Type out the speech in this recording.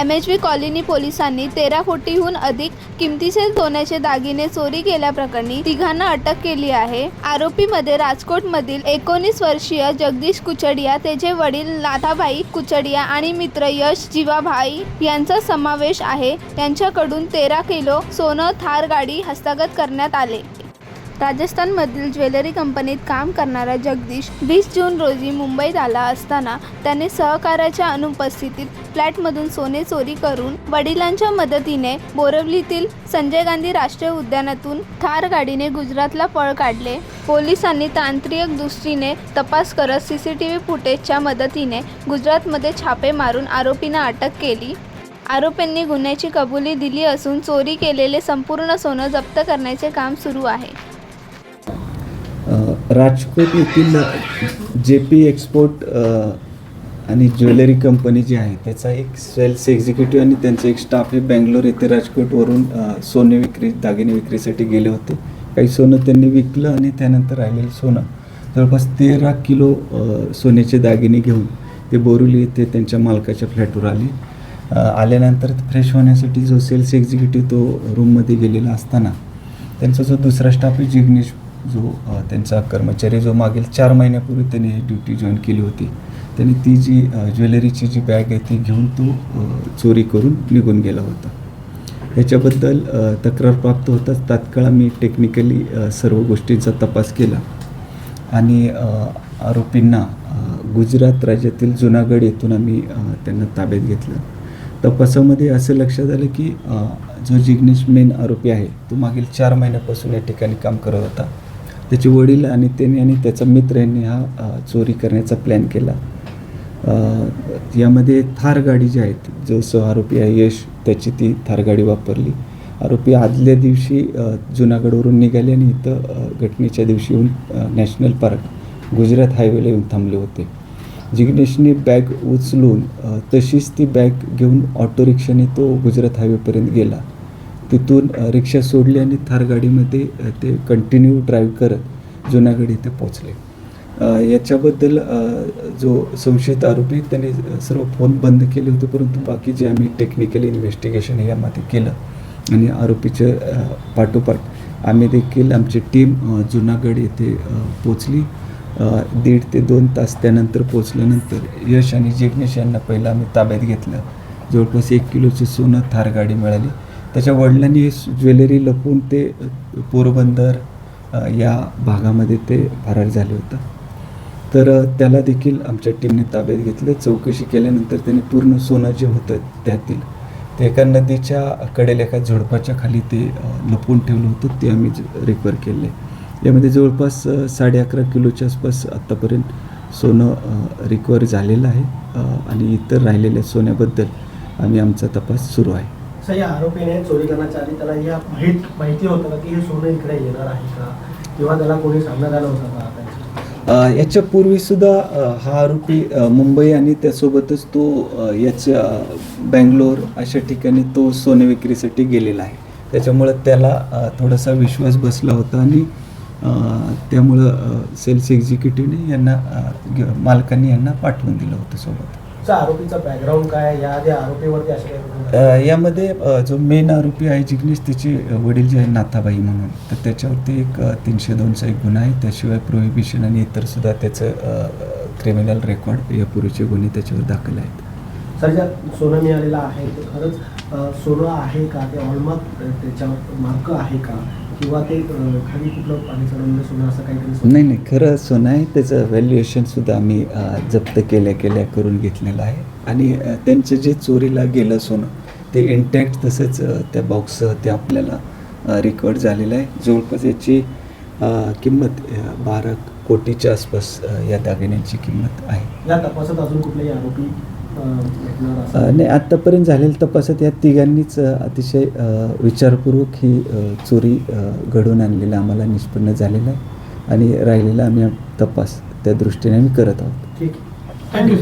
M H V colony पोलिसांनी तेरा कोटीहून अधिक किमतीचे सोन्याचे दागिने चोरी केल्याप्रकरणी तिघांना अटक केली आहे. आरोपीमध्ये राजकोटमधील एकोणीस वर्षीय जगदीश कुचडिया त्याचे वडील लाथाभाई कुचडिया आणि मित्र यश जीवाभाई यांचा समावेश आहे. त्यांच्याकडून तेरा किलो सोनं थार गाडी हस्तगत करण्यात आले. राजस्थानमधील ज्वेलरी कंपनीत काम करणारा जगदीश वीस जून रोजी मुंबईत आला असताना त्याने सहकार्याच्या अनुपस्थितीत फ्लॅटमधून सोने चोरी करून वडिलांच्या मदतीने बोरवलीतील संजय गांधी राष्ट्रीय उद्यानातून थार गाडीने गुजरातला पळ काढले. पोलिसांनी तांत्रिक दृष्टीने तपास करत सी सी टी व्ही फुटेजच्या मदतीने गुजरातमध्ये छापे मारून आरोपींना अटक केली. आरोपींनी गुन्ह्याची कबुली दिली असून चोरी केलेले संपूर्ण सोनं जप्त करण्याचे काम सुरू आहे. राजकोट येथील जे पी एक्सपोर्ट आणि ज्वेलरी कंपनी जी आहे त्याचा एक सेल्स एक्झिक्युटिव्ह आणि त्यांचे एक स्टाफ हे बँगलोर येथे राजकोटवरून सोने विक्री दागिने विक्रीसाठी गेले होते. काही सोनं त्यांनी विकलं आणि त्यानंतर राहिलेलं सोनं. जवळपास तेरा किलो सोन्याचे दागिने घेऊन ते बोरुली येथे त्यांच्या मालकाच्या फ्लॅटवर आले. आल्यानंतर फ्रेश होण्यासाठी जो सेल्स एक्झिक्युटिव्ह तो रूममध्ये गेलेला असताना त्यांचा जो दुसरा स्टाफ आहे जिग्नेश जो त्यांचा कर्मचारी जो मागील चार महिन्यापूर्वी त्याने ड्युटी जॉईन केली होती त्यांनी ती जी ज्वेलरीची जी बॅग आहे ती घेऊन तो चोरी करून निघून गेला होता. याच्याबद्दल तक्रार प्राप्त होताच तात्काळ मी टेक्निकली सर्व गोष्टींचा तपास केला. आणि आरोपींना गुजरात राज्यातील जुनागड येथून आम्ही त्यांना ताब्यात घेतलं. तपासामध्ये असं लक्षात आलं की जो जिग्नेश मेन आरोपी आहे तो मागील चार महिन्यापासून या ठिकाणी काम करत होता. त्याचे वडील आणि त्याने आणि त्याचा मित्र यांनी हा चोरी करण्याचा प्लॅन केला. यामध्ये थार गाडी जी आहेत जो स आरोपी आहे यश त्याची ती थार गाडी वापरली. आरोपी आदल्या दिवशी जुनागडवरून निघाले आणि इथं घटनेच्या दिवशी येऊन नॅशनल पार्क गुजरात हायवेला येऊन थांबले होते. जिग्नेशने बॅग उचलून तशीच ती बॅग घेऊन ऑटो रिक्षाने तो गुजरात हायवेपर्यंत गेला. तिथून रिक्षा सोडली आणि थार गाडीमध्ये ते कंटिन्यू ड्राईव्ह करत जुनागड इथे पोचले याच्याबद्दल जो संशयित आरोपी त्याने सर्व फोन बंद केले होते परंतु बाकी जे आम्ही टेक्निकल इन्व्हेस्टिगेशन यामध्ये केलं आणि आरोपीचं पाठोपाठ आम्ही देखील आमची टीम जुनागड येथे पोचली दीड ते दोन तास त्यानंतर पोचल्यानंतर यश आणि जिग्नेश यांना पहिलं आम्ही ताब्यात घेतलं जवळपास एक किलोचं सोनं थार गाडी मिळाली. त्याच्या वडिलांनी ज्वेलरी लपून ते पोरबंदर या भागामध्ये ते फरार झाले होतं. तर त्याला देखील आमच्या टीमने ताब्यात घेतलं. चौकशी केल्यानंतर त्याने पूर्ण सोनं जे होतं त्यातील ते एका नदीच्या कडेला एका झुडपाच्या खाली ते लपवून ठेवलं होतं. ते आम्ही रिकवर केले. यामध्ये जवळपास साडे अकरा किलोच्या आसपास आत्तापर्यंत सोनं रिकवर झालेलं आहे. आणि इतर राहिलेल्या सोन्याबद्दल आम्ही आमचा तपास सुरू आहे. सर या आरोपीने चोरी करण्याच्या आधी त्याला या माहीत माहिती होतं का की हे सोनं इकडे येणार आहे का? किंवा त्याला कोणी सांगण्यात आलं होतं का याच्या पूर्वीसुद्धा हा आरोपी मुंबई आणि त्यासोबतच तो याच्या बँगलोर अशा ठिकाणी तो सोने विक्रीसाठी गेलेला आहे. त्याच्यामुळं त्याला थोडासा विश्वास बसला होता आणि त्यामुळं सेल्स एक्झिक्युटिव्हने यांना मालकांनी यांना पाठवून दिलं होतं सोबत. आरोपीचा बॅकग्राऊंड काय? या आधी आरोपीवरती? यामध्ये जो मेन आरोपी आहे जिग्नेश त्याचे वडील जे आहे नाथाबाई म्हणून तर त्याच्यावरती एक तीनशे दोनचा एक गुन्हा आहे त्याशिवाय प्रोहिबिशन आणि इतर सुद्धा त्याचं क्रिमिनल रेकॉर्ड यापूर्वीचे गुन्हे त्याच्यावर दाखल आहेत सर ज्या सोनं मिळालेलं आहे ते खरंच सोनं आहे का ते हॉलमार्क त्याच्यावर मार्क आहे का किंवा ते खाली कुठलं पाणी चढवलेलं सोनं असं काहीतरी? नाही नाही खरं सोनं आहे. त्याचं व्हॅल्युएशनसुद्धा आम्ही जप्त केल्या केल्या करून घेतलेलं आहे. आणि त्यांचं जे चोरीला गेलं सोनं ते इंटॅक्ट तसंच त्या बॉक्ससह ते आपल्याला रिकवर झालेलं आहे. जवळपास याची किंमत बारा कोटीच्या आसपास या दागिन्यांची किंमत आहे. या तपासात अजून कुठलेही आरोपी नाही आत्तापर्यंत झालेल्या तपासात या तिघांनीच अतिशय विचारपूर्वक ही चोरी घडवून आणलेलं आम्हाला निष्पन्न झालेलं आहे. आणि राहिलेला आम्ही तपास त्या दृष्टीने आम्ही करत आहोत. ठीक थँक्यू.